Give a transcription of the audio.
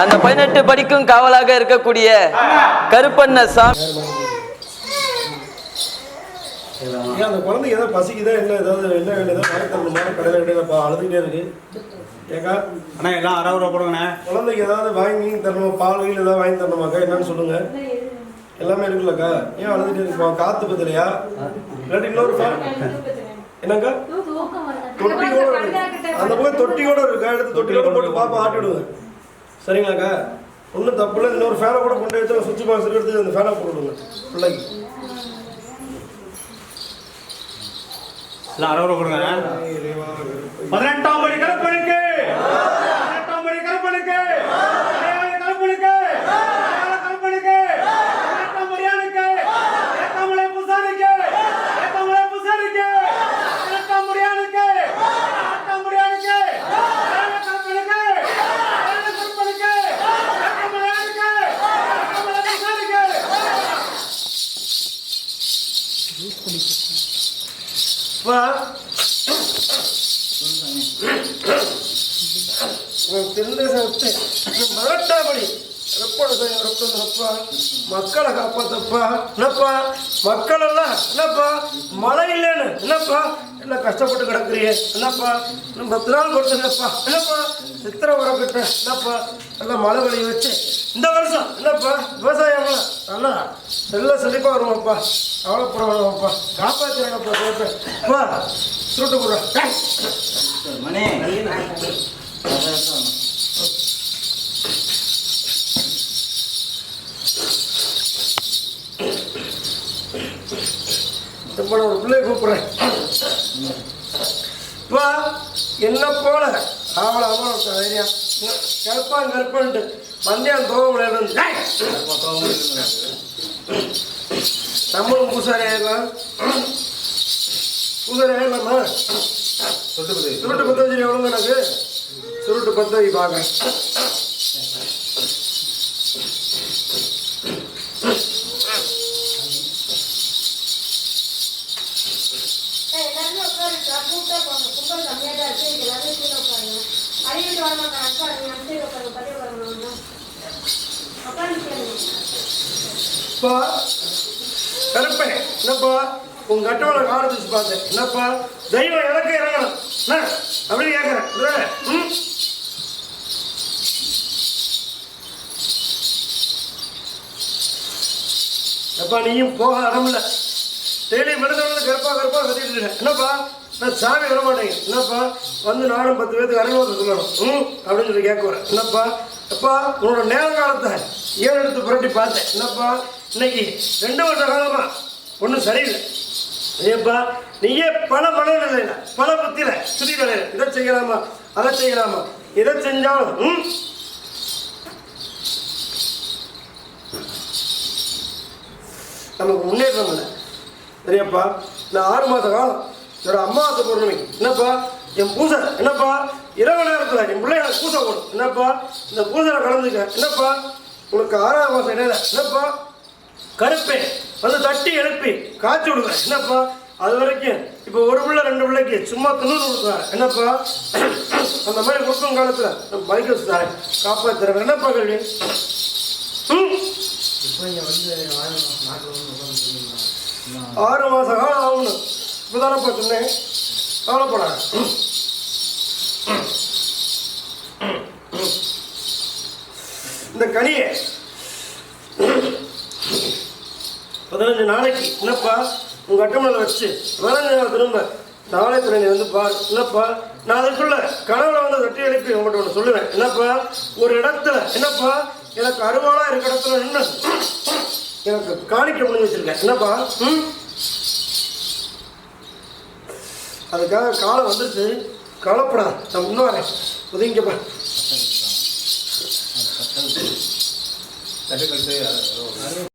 அந்த பதினெட்டு படிக்கும் காவலாக இருக்கக்கூடிய கருப்பண்ண சாமி. அந்த குழந்தைக்கு ஏதாவது பசிக்குதா? என்ன ஏதாவது என்ன வேண்டியதா வாங்கி தரணுமா? கடையில் கிடையாது அழுதுகிட்டே இருக்கு. ஏக்கா? அண்ணா எல்லாம் அறுபது ரூபா போடுங்கண்ணே. குழந்தைக்கு ஏதாவது வாங்கி தரணுமா? பால் கீழ் ஏதாவது வாங்கி தரணுமாக்கா என்னன்னு சொல்லுங்க. எல்லாமே இருக்குல்லக்கா. ஏன் அழுதுகிட்டே இருக்குமா காத்து பத்தலையா? இல்லாட்டி இன்னொரு என்னக்கா? தொட்டியோட அந்த பக்கம் தொட்டியோட இருக்கா. எடுத்து தொட்டியோட போட்டு பாப்பா ஆட்டி விடுங்க சரிங்களாக்கா? ஒன்றும் தப்பு இல்லை இன்னொரு ஃபேனை கூட கொண்டு வச்சு சுவிட்ச் பாக்ஸ் எடுத்து அந்த ஃபேனை போட்டு விடுங்க பிள்ளைக்கு. எல்லாம் அறுபது கொடுங்க. பதினெட்டாம் படி கருப்பனுக்கு உன் திருநேசம் விட்டு மரட்டாபடி ரப்போட செய்ய மக்களை காப்பாத்தப்பா என்னப்பா மக்கள் என்னப்பா மழை இல்லைன்னு என்னப்பா எல்லாம் கஷ்டப்பட்டு கிடக்குறியே என்னப்பா பத்து நாள் கொடுத்துருங்கப்பா என்னப்பா சித்திரை உரக்கிட்ட என்னப்பா எல்லாம் மழை வழி வச்சு இந்த வருஷம் என்னப்பா விவசாயம் நல்லா நல்லா செழிப்பா வருவாப்பா கவலைப்பட வருவாப்பா காப்பாற்றுறாங்கப்பா கேட்பேன் சுருட்டு போடுறேன் மணி நான் ஒரு பிள்ளைய கூப்பிட்றேன். வா என்ன போல? அவளை அவளை தைரியம் கருப்பான் கருப்பான்ட்டு. மந்தியான் கோவம் விளையாடு நம்மளும் பூசாரி ஆயிடலாம் பூசாரி ஆயிடலாமா? சுருட்டு பத்த வச்சு எவ்வளோங்க எனக்கு பள்ளி வரணும் உட்காந்து கேளுங்க. அப்பா கருப்பேன் என்னப்பா? உங்க கட்டவளை காடு வச்சு பார்த்தேன் என்னப்பா? தெய்வம் எனக்கு இறங்கணும். என்ன? அப்படி கேட்குறேன் ம்? எப்பா நீயும் போக இடமில்ல டெய்லி மனதோட கருப்பா கருப்பா கத்திட்டு என்னப்பா நான் சாமி வர மாட்டேங்க என்னப்பா வந்து நானும் பத்து பேருக்கு அறிமுகத்தை சொல்லணும். ம்? அப்படின்னு சொல்லி கேட்க வரேன் என்னப்பா அப்பா உன்னோட நேர காலத்தை ஏன் எடுத்து புரட்டி பார்த்தேன்? என்னப்பா இன்னைக்கு ரெண்டு வருஷ காலமா ஒன்றும் சரியில்லை. ஏப்பா நீயே பல மனநிலையில பல புத்தியில சுத்தி நிலையில இதை செய்யலாமா? அதை செய்யலாமா? இதை செஞ்சாலும் ம்? நமக்கு முன்னேற்றம் இல்லை சரியாப்பா நான் ஆறு மாத காலம் என்னோட அம்மாவாசை பௌர்ணமி என்னப்பா? என் பூசை என்னப்பா? இரவு நேரத்தில் என் பிள்ளை எனக்கு பூசை போடும் என்னப்பா? இந்த பூசையில் கலந்துக்க. என்னப்பா? உனக்கு ஆறாவது மாதம் இடையில. என்னப்பா? கருப்பே வந்து தட்டி எழுப்பி காய்ச்சி விடுவேன் என்னப்பா? அது வரைக்கும் இப்போ ஒரு பிள்ளை ரெண்டு பிள்ளைக்கு சும்மா துணூறு கொடுக்குறாரு. என்னப்பா? அந்த மாதிரி கொடுக்கும் காலத்தில் நான் சார் காப்பாற்றுறேன் என்னப்பா கேள்வி? ஆறு மாச காலம் ஆகணும். இப்போதானப்பா சொன்னேன். கவலைப்படாத. இந்த கனியை பதினஞ்சு நாளைக்கு என்னப்பா? உங்க அட்டமலை வச்சு பதினஞ்சு நாள் திரும்ப. நாளை திறனை வந்து பார். என்னப்பா? நான் அதுக்குள்ள கனவுல வந்து தட்டி எழுப்பி உங்கள்கிட்ட ஒன்று சொல்லுவேன். என்னப்பா? ஒரு இடத்துல என்னப்பா? எனக்கு அருவாளா இருக்க இடத்துல நின்று எனக்கு காணிக்க முடிஞ்சு வச்சிருக்கேன் என்னப்பா? ம்? அதுக்காக காலம் வந்துருச்சு. கவலைப்படாத நான் முன்ன வரேன். கட்டு